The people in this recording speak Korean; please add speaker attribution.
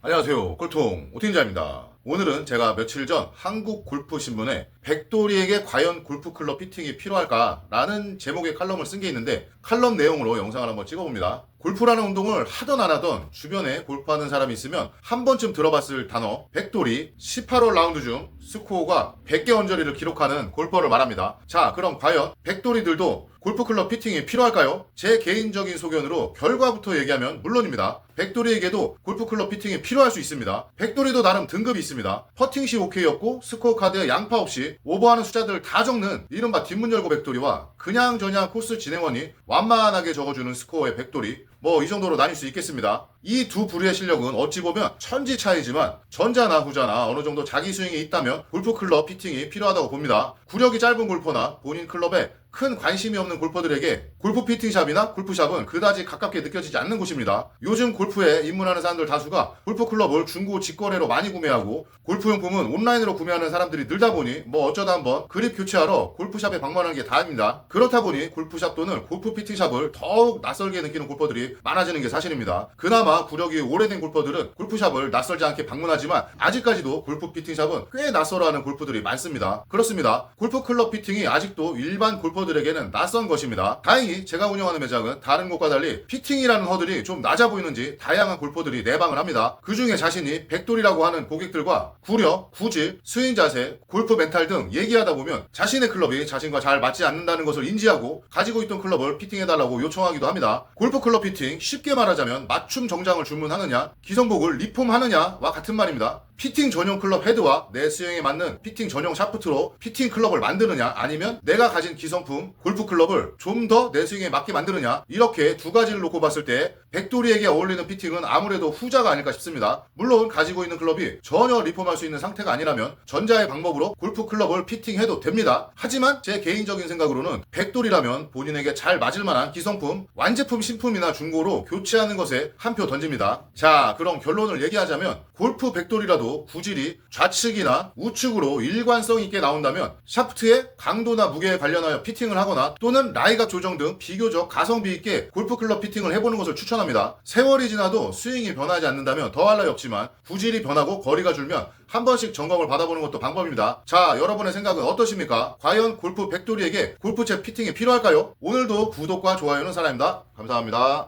Speaker 1: 안녕하세요. 꼴통 오틴자입니다. 오늘은 제가 며칠 전 한국 골프 신문에 백돌이에게 과연 골프 클럽 피팅이 필요할까라는 제목의 칼럼을 쓴 게 있는데 칼럼 내용으로 영상을 한번 찍어봅니다. 골프라는 운동을 하던 안 하던 주변에 골프하는 사람이 있으면 한 번쯤 들어봤을 단어 백돌이 18홀 라운드 중 스코어가 100개 언저리를 기록하는 골퍼를 말합니다. 자, 그럼 과연 백돌이들도 골프 클럽 피팅이 필요할까요? 제 개인적인 소견으로 결과부터 얘기하면 물론입니다. 백돌이에게도 골프 클럽 피팅이 필요할 수 있습니다. 백돌이도 나름 등급이 있습니다. 퍼팅 시 오케이였고 스코어 카드에 양파 없이 오버하는 숫자들 다 적는 이른바 뒷문 열고 백돌이와 그냥 저냥 코스 진행원이 완만하게 적어주는 스코어의 백돌이 뭐 이 정도로 나뉠 수 있겠습니다. 이 두 부류의 실력은 어찌 보면 천지 차이지만 전자나 후자나 어느 정도 자기 스윙이 있다면 골프 클럽 피팅이 필요하다고 봅니다. 구력이 짧은 골퍼나 본인 클럽에 큰 관심이 없는 골퍼들에게 골프 피팅샵이나 골프샵은 그다지 가깝게 느껴지지 않는 곳입니다. 요즘 골프에 입문하는 사람들 다수가 골프 클럽을 중고 직거래로 많이 구매하고 골프용품은 온라인으로 구매하는 사람들이 늘다 보니 뭐 어쩌다 한번 그립 교체하러 골프샵에 방문하는 게 다입니다. 그렇다 보니 골프샵 또는 골프 피팅샵을 더욱 낯설게 느끼는 골퍼들이 많아지는 게 사실입니다. 그나마 구력이 오래된 골퍼들은 골프샵을 낯설지 않게 방문하지만 아직까지도 골프 피팅샵은 꽤 낯설어하는 골프들이 많습니다. 그렇습니다. 골프 클럽 피팅이 아직도 일반 골퍼들에게는 낯선 것입니다. 다행히 제가 운영하는 매장은 다른 곳과 달리 피팅이라는 허들이 좀 낮아 보이는지 다양한 골퍼들이 내방을 합니다. 그 중에 자신이 백돌이라고 하는 고객들과 구력, 구질, 스윙 자세, 골프 멘탈 등 얘기하다 보면 자신의 클럽이 자신과 잘 맞지 않는다는 것을 인지하고 가지고 있던 클럽을 피팅해달라고 요청하기도 합니다. 골프 클럽 피팅 쉽게 말하자면 맞춤 정장을 주문하느냐, 기성복을 리폼하느냐와 같은 말입니다. 피팅 전용 클럽 헤드와 내 스윙에 맞는 피팅 전용 샤프트로 피팅 클럽을 만드느냐 아니면 내가 가진 기성품 골프 클럽을 좀 더 내 스윙에 맞게 만드느냐 이렇게 두 가지를 놓고 봤을 때 백돌이에게 어울리는 피팅은 아무래도 후자가 아닐까 싶습니다. 물론 가지고 있는 클럽이 전혀 리폼할 수 있는 상태가 아니라면 전자의 방법으로 골프 클럽을 피팅해도 됩니다. 하지만 제 개인적인 생각으로는 백돌이라면 본인에게 잘 맞을 만한 기성품 완제품 신품이나 중고로 교체하는 것에 한 표 던집니다. 자 그럼 결론을 얘기하자면 골프 백돌이라도 구질이 좌측이나 우측으로 일관성 있게 나온다면 샤프트의 강도나 무게에 관련하여 피팅을 하거나 또는 라이각 조정 등 비교적 가성비 있게 골프 클럽 피팅을 해보는 것을 추천합니다. 세월이 지나도 스윙이 변하지 않는다면 더할 나위 없지만 구질이 변하고 거리가 줄면 한 번씩 점검을 받아보는 것도 방법입니다. 자, 여러분의 생각은 어떠십니까? 과연 골프 백돌이에게 골프채 피팅이 필요할까요? 오늘도 구독과 좋아요는 사랑입니다. 감사합니다.